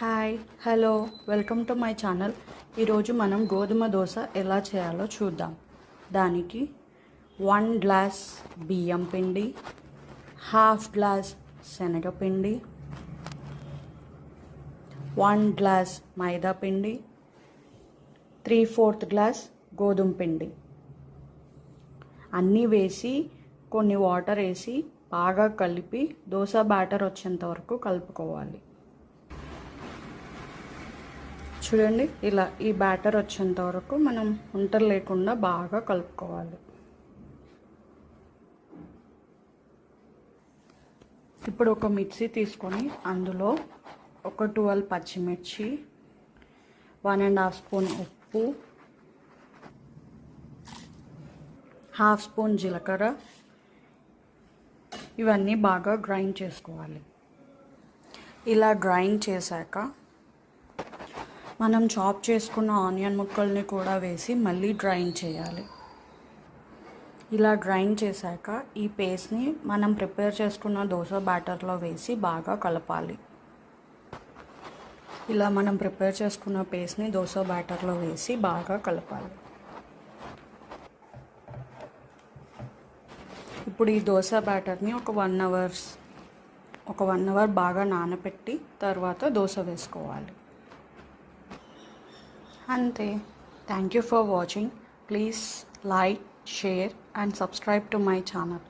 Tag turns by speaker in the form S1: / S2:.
S1: Hi hello welcome to my channel ఈరోజు మనం గోధుమ దోశ ఎలా చేయాలో చూద్దాం. దానికి వన్ గ్లాస్ బియ్యం పిండి హాఫ్ గ్లాస్ శనగపిండి వన్ గ్లాస్ మైదా పిండి త్రీ ఫోర్త్ గ్లాస్ గోధుమ పిండి. అన్నీ వేసి కొన్ని వాటర్ వేసి బాగా కలిపి దోశ బ్యాటర్ వచ్చేంత వరకు కలుపుకోవాలి. చూడండి ఇలా ఈ బ్యాటర్ వచ్చేంత వరకు మనం ఉంటలు లేకుండా బాగా కలుపుకోవాలి. ఇప్పుడు ఒక మిక్సీ తీసుకొని అందులో ఒక ట్వెల్వ్ పచ్చిమిర్చి వన్ అండ్ హాఫ్ స్పూన్ ఉప్పు హాఫ్ స్పూన్ జీలకర్ర ఇవన్నీ బాగా గ్రైండ్ చేసుకోవాలి. ఇలా గ్రైండ్ చేశాక మనం చాప్ చేసుకున్న ఆనియన్ ముక్కల్ని కూడా వేసి మళ్ళీ డ్రైన్ చేయాలి. ఇలా డ్రైన్ చేశాక ఈ పేస్ట్ని మనం ప్రిపేర్ చేసుకున్న దోశ బ్యాటర్లో వేసి బాగా కలపాలి. ఇలా మనం ప్రిపేర్ చేసుకున్న పేస్ట్ని దోశ బ్యాటర్లో వేసి బాగా కలపాలి. ఇప్పుడు ఈ దోశ బ్యాటర్ని ఒక వన్ అవర్స్ ఒక వన్ అవర్ బాగా నానబెట్టి తర్వాత దోశ వేసుకోవాలి. Hante. Thank you for watching. Please like, share and subscribe to my channel.